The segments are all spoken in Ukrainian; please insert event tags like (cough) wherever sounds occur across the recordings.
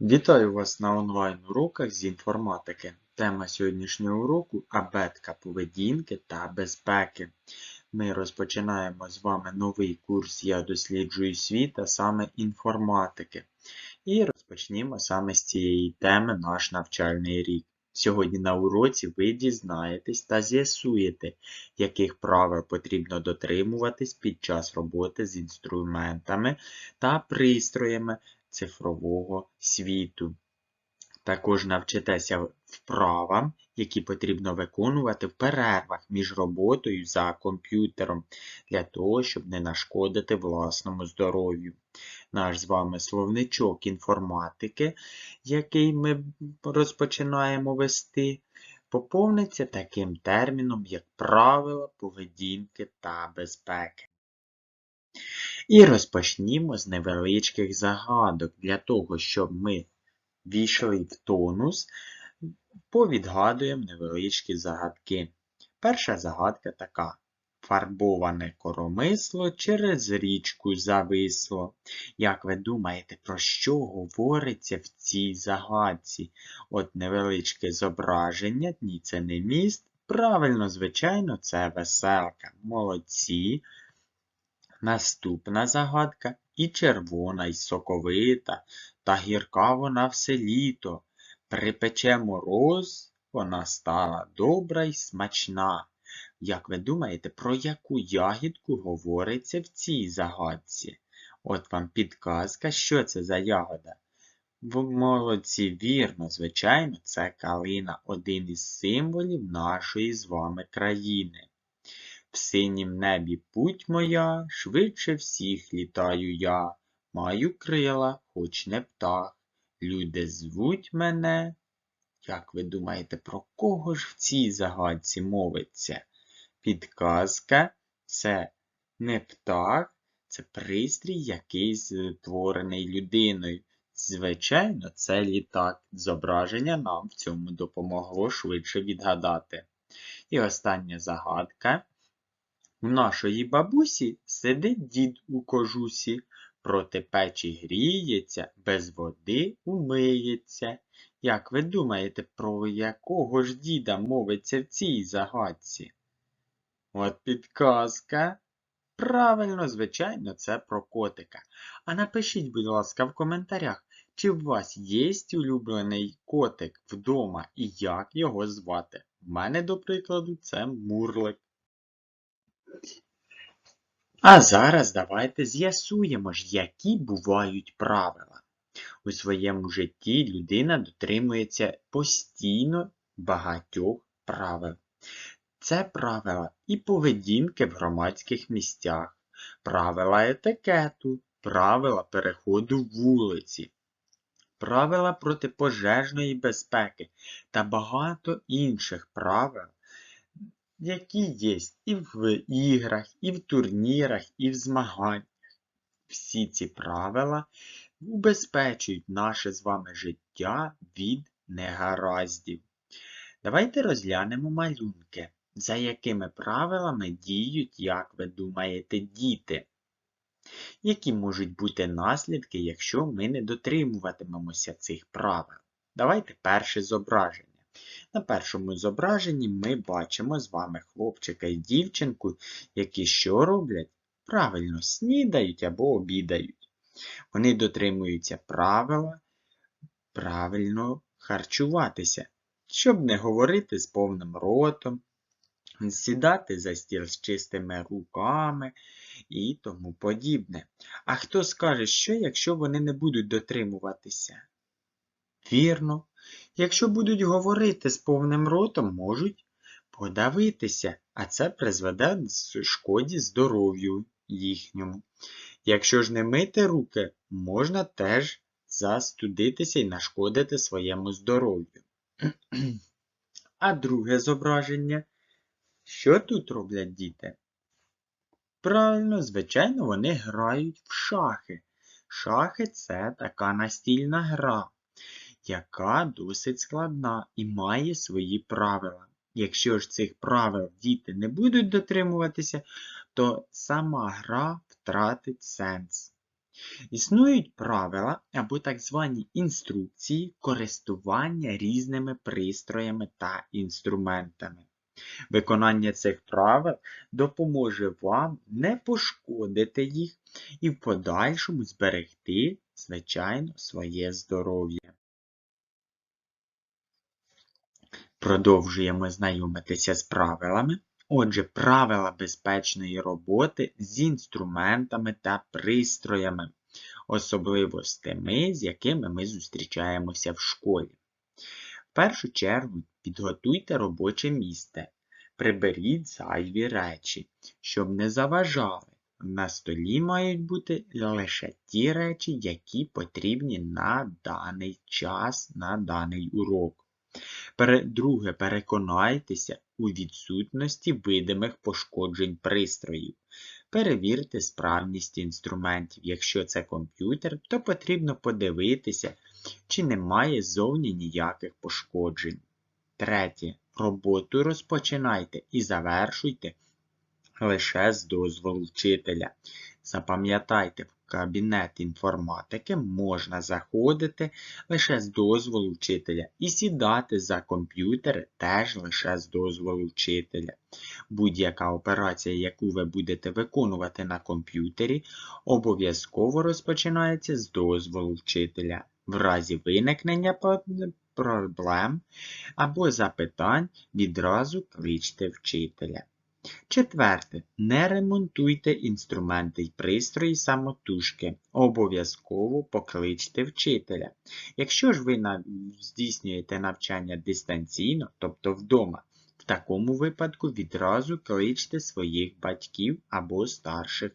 Вітаю вас на онлайн-уроках з інформатики. Тема сьогоднішнього уроку абетка поведінки та безпеки. Ми розпочинаємо з вами новий курс Я досліджую світ, а саме інформатики. І розпочнімо саме з цієї теми наш навчальний рік. Сьогодні на уроці ви дізнаєтесь та з'ясуєте, яких правил потрібно дотримуватись під час роботи з інструментами та пристроями цифрового світу. Також навчитеся вправам, які потрібно виконувати в перервах між роботою за комп'ютером, для того, щоб не нашкодити власному здоров'ю. Наш з вами словничок інформатики, який ми розпочинаємо вести, поповниться таким терміном, як правила поведінки та безпеки. І розпочнімо з невеличких загадок для того, щоб ми війшли в тонус, повідгадуємо невеличкі загадки. Перша загадка така. Фарбоване коромисло через річку зависло. Як ви думаєте, про що говориться в цій загадці? От невеличке зображення, ні, це не міст. Правильно, звичайно, це веселка. Молодці. Наступна загадка і червона, і соковита, та гірка вона все літо. Припече мороз, вона стала добра й смачна. Як ви думаєте, про яку ягідку говориться в цій загадці? От вам підказка, що це за ягода? В молодці, вірно, звичайно, це калина, один із символів нашої з вами країни. В синім небі путь моя, швидше всіх літаю я. Маю крила, хоч не птах. Люди звуть мене. Як ви думаєте, про кого ж в цій загадці мовиться? Підказка це не птах, це пристрій, який створений людиною. Звичайно, це літак. Зображення нам в цьому допомогло швидше відгадати. І остання загадка. У нашої бабусі сидить дід у кожусі, проти печі гріється, без води умиється. Як ви думаєте, про якого ж діда мовиться в цій загадці? От підказка. Правильно, звичайно, це про котика. А напишіть, будь ласка, в коментарях, чи у вас є улюблений котик вдома і як його звати. У мене, до прикладу, це Мурлик. А зараз давайте з'ясуємо ж, які бувають правила. У своєму житті людина дотримується постійно багатьох правил. Це правила і поведінки в громадських місцях, правила етикету, правила переходу вулиці, правила протипожежної безпеки та багато інших правил, які є і в іграх, і в турнірах, і в змаганнях. Всі ці правила убезпечують наше з вами життя від негараздів. Давайте розглянемо малюнки, за якими правилами діють, як ви думаєте, діти. Які можуть бути наслідки, якщо ми не дотримуватимемося цих правил? Давайте перше зображення. На першому зображенні ми бачимо з вами хлопчика і дівчинку, які що роблять? Правильно снідають або обідають. Вони дотримуються правила правильно харчуватися, щоб не говорити з повним ротом, сідати за стіл з чистими руками і тому подібне. А хто скаже, що, якщо вони не будуть дотримуватися? Вірно, Якщо будуть говорити з повним ротом, можуть подавитися, а це призведе до шкоді здоров'ю їхньому. Якщо ж не мити руки, можна теж застудитися і нашкодити своєму здоров'ю. (clears throat) А друге зображення. Що тут роблять діти? Правильно, звичайно, вони грають в шахи. Шахи це така настільна гра яка досить складна і має свої правила. Якщо ж цих правил діти не будуть дотримуватися, то сама гра втратить сенс. Існують правила або так звані інструкції користування різними пристроями та інструментами. Виконання цих правил допоможе вам не пошкодити їх і в подальшому зберегти, звичайно, своє здоров'я. Продовжуємо знайомитися з правилами. Отже, правила безпечної роботи з інструментами та пристроями, особливо з тими, з якими ми зустрічаємося в школі. В першу чергу підготуйте робоче місце, приберіть зайві речі, щоб не заважали. На столі мають бути лише ті речі, які потрібні на даний час, на даний урок. Друге, переконайтеся у відсутності видимих пошкоджень пристроїв. Перевірте справність інструментів. Якщо це комп'ютер, то потрібно подивитися, чи немає зовні ніяких пошкоджень. Третє. Роботу розпочинайте і завершуйте лише з дозволу вчителя. Запам'ятайте, кабінет інформатики можна заходити лише з дозволу вчителя і сідати за комп'ютер теж лише з дозволу вчителя. Будь-яка операція, яку ви будете виконувати на комп'ютері, обов'язково розпочинається з дозволу вчителя. В разі виникнення проблем або запитань відразу кличте вчителя. Четверте. Не ремонтуйте інструменти й пристрої самотужки. Обов'язково покличте вчителя. Якщо ж ви здійснюєте навчання дистанційно, тобто вдома, в такому випадку відразу кличте своїх батьків або старших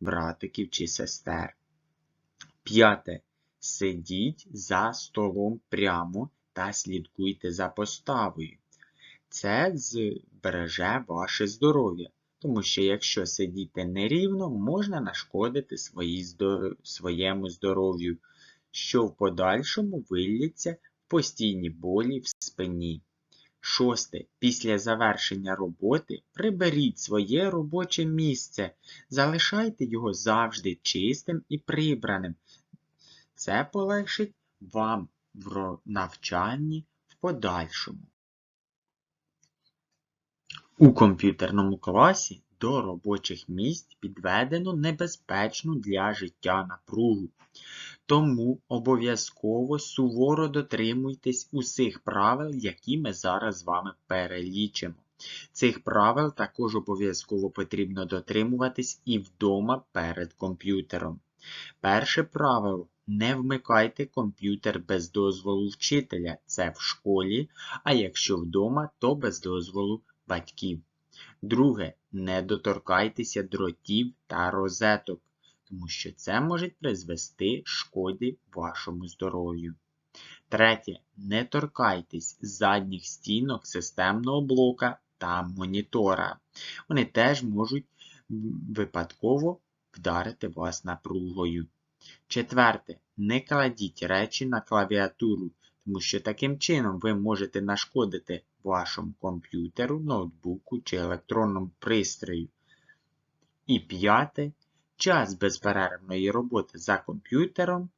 братиків чи сестер. П'яте. Сидіть за столом прямо та слідкуйте за поставою. Це збереже ваше здоров'я, тому що якщо сидіти нерівно, можна нашкодити своєму здоров'ю, що в подальшому виллється в постійні болі в спині. Шосте. Після завершення роботи приберіть своє робоче місце, залишайте його завжди чистим і прибраним. Це полегшить вам в навчанні в подальшому. У комп'ютерному класі до робочих місць підведено небезпечну для життя напругу. Тому обов'язково суворо дотримуйтесь усіх правил, які ми зараз з вами перелічимо. Цих правил також обов'язково потрібно дотримуватись і вдома перед комп'ютером. Перше правило. Не вмикайте комп'ютер без дозволу вчителя. Це в школі, а якщо вдома, то без дозволу батьків. Друге. Не доторкайтеся дротів та розеток, тому що це може призвести шкоди вашому здоров'ю. Третє. Не торкайтесь задніх стінок системного блока та монітора. Вони теж можуть випадково вдарити вас напругою. Четверте. Не кладіть речі на клавіатуру, тому що таким чином ви можете нашкодити вашому комп'ютеру, ноутбуку чи електронному пристрою. І п'яте. Час безперервної роботи за комп'ютером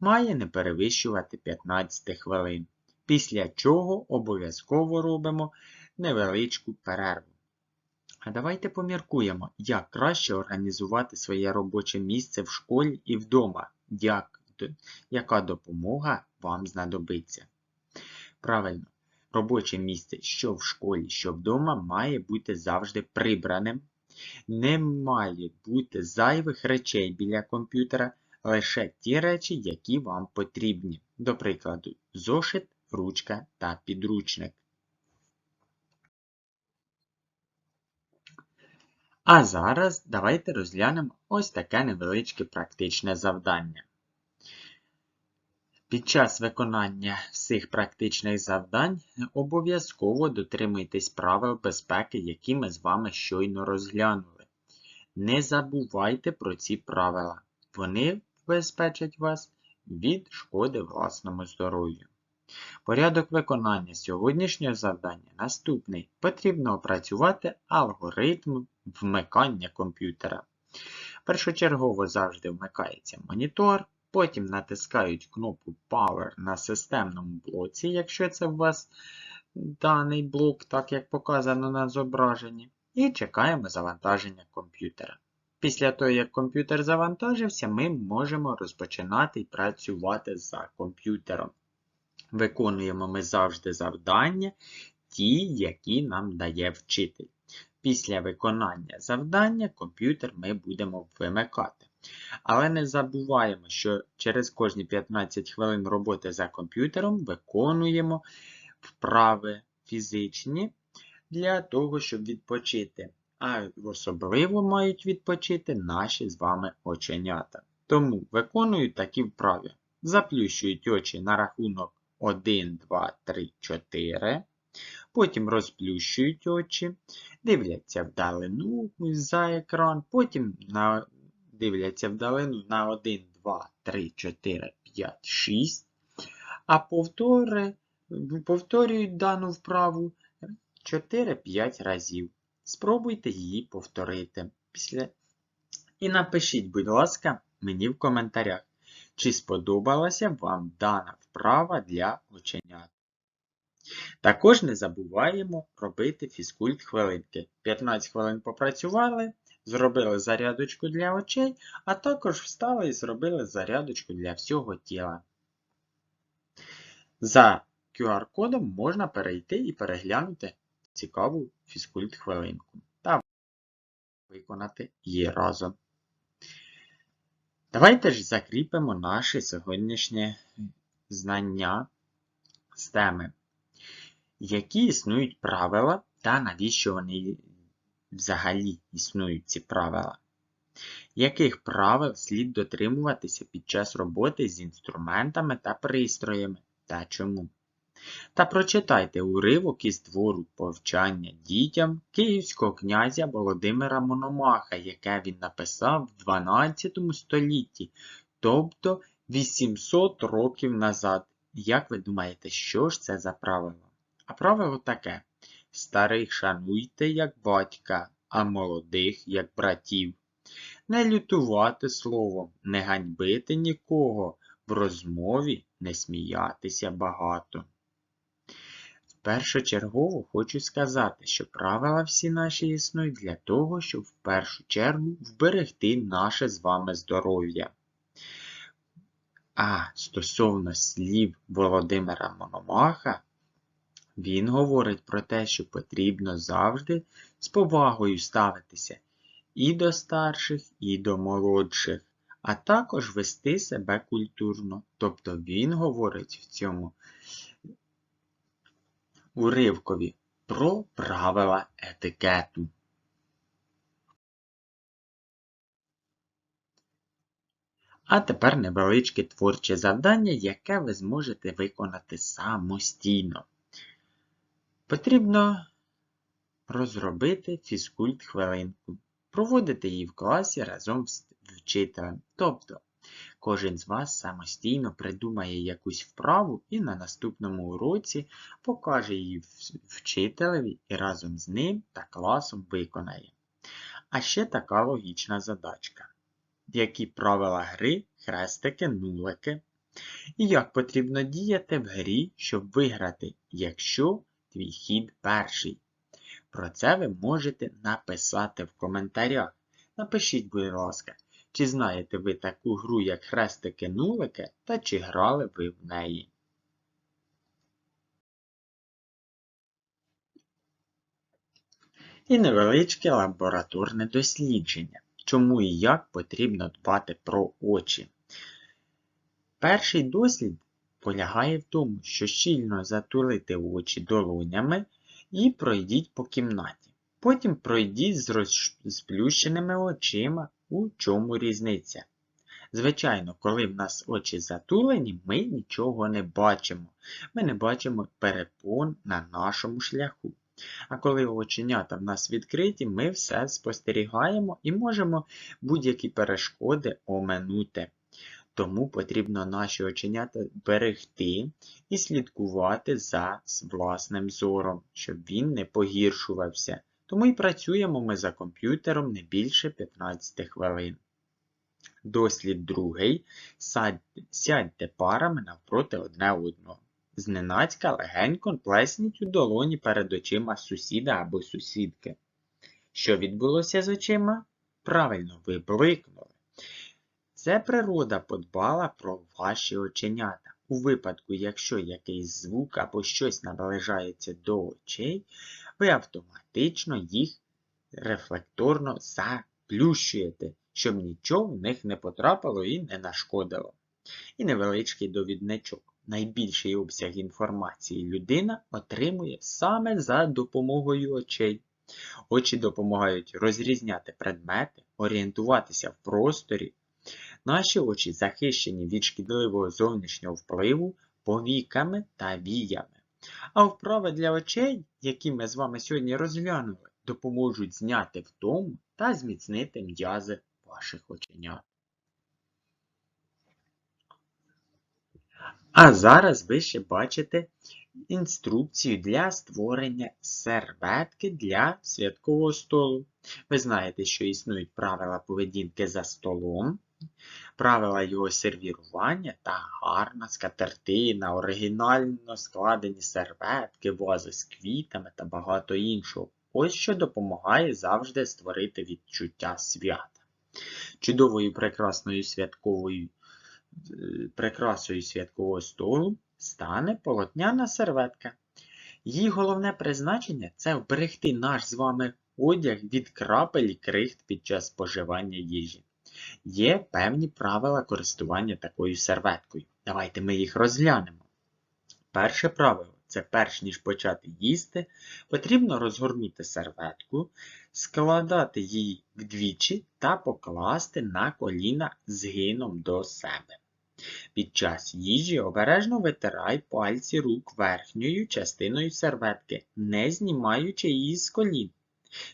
має не перевищувати 15 хвилин, після чого обов'язково робимо невеличку перерву. А давайте поміркуємо, як краще організувати своє робоче місце в школі і вдома, як, яка допомога вам знадобиться. Правильно, робоче місце що в школі, що вдома, має бути завжди прибраним. Не має бути зайвих речей біля комп'ютера, лише ті речі, які вам потрібні. До прикладу, зошит, ручка та підручник. А зараз давайте розглянемо ось таке невеличке практичне завдання. Під час виконання всіх практичних завдань обов'язково дотримуйтесь правил безпеки, які ми з вами щойно розглянули. Не забувайте про ці правила. Вони безпечать вас від шкоди власному здоров'ю. Порядок виконання сьогоднішнього завдання наступний. Потрібно опрацювати алгоритм вмикання комп'ютера. Першочергово завжди вмикається монітор, потім натискають кнопку Power на системному блоці, якщо це у вас даний блок, так як показано на зображенні, і чекаємо завантаження комп'ютера. Після того, як комп'ютер завантажився, ми можемо розпочинати працювати за комп'ютером. Виконуємо ми завжди завдання, ті, які нам дає вчитель. Після виконання завдання комп'ютер ми будемо вимикати. Але не забуваємо, що через кожні 15 хвилин роботи за комп'ютером виконуємо вправи фізичні для того, щоб відпочити. А особливо мають відпочити наші з вами оченята. Тому виконують такі вправи. Заплющують очі на рахунок 1, 2, 3, 4. Потім розплющують очі, дивляться вдалину за екран, потім на, дивляться вдалину на 1, 2, 3, 4, 5, 6. А повтори, повторюють дану вправу 4-5 разів. Спробуйте її повторити. Після... І напишіть, будь ласка, мені в коментарях, чи сподобалася вам дана вправа для оченят. Також не забуваємо робити фізкульт хвилинки. 15 хвилин попрацювали, зробили зарядочку для очей, а також встали і зробили зарядочку для всього тіла. За QR-кодом можна перейти і переглянути цікаву фізкульт хвилинку та виконати її разом. Давайте ж закріпимо наше сьогоднішнє знання з теми, які існують правила та навіщо вони взагалі існують ці правила. Яких правил слід дотримуватися під час роботи з інструментами та пристроями та чому? Та прочитайте уривок із твору повчання дітям київського князя Володимира Мономаха, яке він написав в 12 столітті, тобто 800 років назад. Як ви думаєте, що ж це за правило? А правило таке: старих шануйте, як батька, а молодих, як братів. Не лютувати словом, не ганьбити нікого, в розмові не сміятися багато. Першочергово хочу сказати, що правила всі наші існують для того, щоб в першу чергу вберегти наше з вами здоров'я. А стосовно слів Володимира Мономаха, він говорить про те, що потрібно завжди з повагою ставитися і до старших, і до молодших, а також вести себе культурно. Тобто він говорить в цьому уривкові про правила етикету. А тепер невеличке творче завдання, яке ви зможете виконати самостійно. Потрібно розробити фізкульт хвилинку. Проводити її в класі разом з вчителем. Тобто Кожен з вас самостійно придумає якусь вправу і на наступному уроці покаже її вчителеві і разом з ним та класом виконає. А ще така логічна задачка. Які правила гри, хрестики, нулики. І як потрібно діяти в грі, щоб виграти, якщо твій хід перший. Про це ви можете написати в коментарях. Напишіть, будь ласка, чи знаєте ви таку гру, як хрестики-нулики, та чи грали ви в неї? І невеличке лабораторне дослідження. Чому і як потрібно дбати про очі? Перший дослід полягає в тому, що щільно затулити очі долонями і пройдіть по кімнаті. Потім пройдіть з розплющеними очима у чому різниця? Звичайно, коли в нас очі затулені, ми нічого не бачимо. Ми не бачимо перепон на нашому шляху. А коли оченята в нас відкриті, ми все спостерігаємо і можемо будь-які перешкоди оминути. Тому потрібно наші оченята берегти і слідкувати за власним зором, щоб він не погіршувався. Тому і працюємо ми за комп'ютером не більше 15 хвилин. Дослід другий. Сядьте, парами навпроти одне одного. Зненацька легенько плесніть у долоні перед очима сусіда або сусідки. Що відбулося з очима? Правильно, ви бликнули. Це природа подбала про ваші оченята. У випадку, якщо якийсь звук або щось наближається до очей, ви автоматично їх рефлекторно заплющуєте, щоб нічого в них не потрапило і не нашкодило. І невеличкий довідничок. Найбільший обсяг інформації людина отримує саме за допомогою очей. Очі допомагають розрізняти предмети, орієнтуватися в просторі. Наші очі захищені від шкідливого зовнішнього впливу повіками та віями. А вправи для очей, які ми з вами сьогодні розглянули, допоможуть зняти втому та зміцнити м'язи ваших оченят. А зараз ви ще бачите інструкцію для створення серветки для святкового столу. Ви знаєте, що існують правила поведінки за столом, правила його сервірування та гарна скатертина, оригінально складені серветки, вази з квітами та багато іншого. Ось що допомагає завжди створити відчуття свята. Чудовою прекрасною святковою е, прикрасою святкового столу стане полотняна серветка. Її головне призначення це вберегти наш з вами одяг від крапель і крихт під час споживання їжі. Є певні правила користування такою серветкою. Давайте ми їх розглянемо. Перше правило це перш ніж почати їсти, потрібно розгорнути серветку, складати її вдвічі та покласти на коліна згином до себе. Під час їжі обережно витирай пальці рук верхньою частиною серветки, не знімаючи її з колін.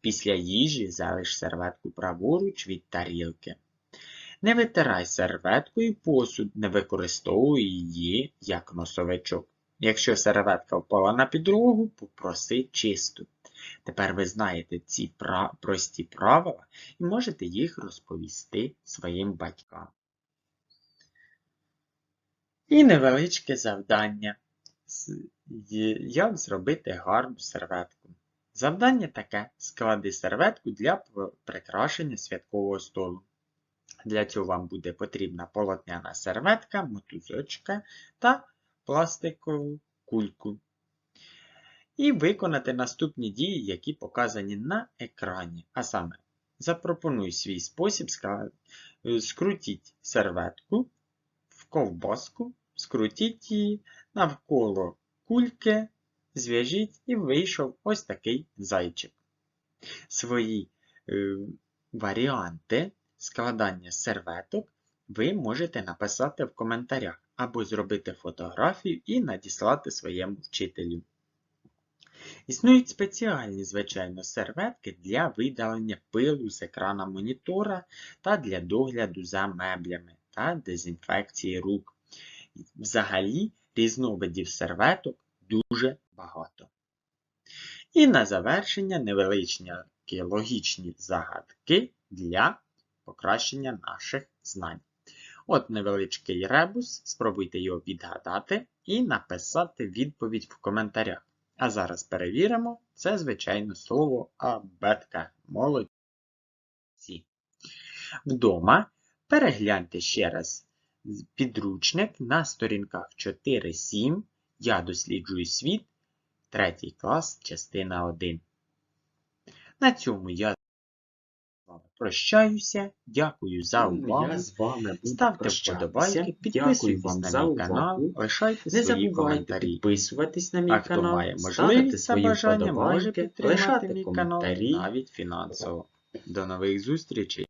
Після їжі залиш серветку праворуч від тарілки. Не витирай серветкою посуд, не використовуй її як носовичок. Якщо серветка впала на підлогу, попроси чисту. Тепер ви знаєте ці прості правила і можете їх розповісти своїм батькам. І невеличке завдання. Як зробити гарну серветку? Завдання таке: склади серветку для прикрашення святкового столу. Для цього вам буде потрібна полотняна серветка, мотузочка та пластикову кульку. І виконати наступні дії, які показані на екрані. А саме, запропонуй свій спосіб, скрутіть серветку в ковбаску, скрутіть її навколо кульки, зв'яжіть і вийшов ось такий зайчик. Свої е, варіанти складання серветок ви можете написати в коментарях або зробити фотографію і надіслати своєму вчителю. Існують спеціальні, звичайно, серветки для видалення пилу з екрана монітора та для догляду за меблями та дезінфекції рук. Взагалі, різновидів серветок дуже багато. І на завершення невеличкі логічні загадки для покращення наших знань. От невеличкий ребус, спробуйте його відгадати і написати відповідь в коментарях. А зараз перевіримо, це, звичайно, слово абетка. Молодці. Вдома перегляньте ще раз підручник на сторінках 4-7. Я досліджую світ, 3 клас, частина 1. На цьому я прощаюся. Дякую за увагу. Я з вами Ставте вподобайки, підписуйтесь на за мій канал, лишайте Не свої коментарі. підписуватись на мій А хто канал, має ставити можливість свої бажання, може вподобайки, підтримати лишати мій канал навіть фінансово. До нових зустрічей!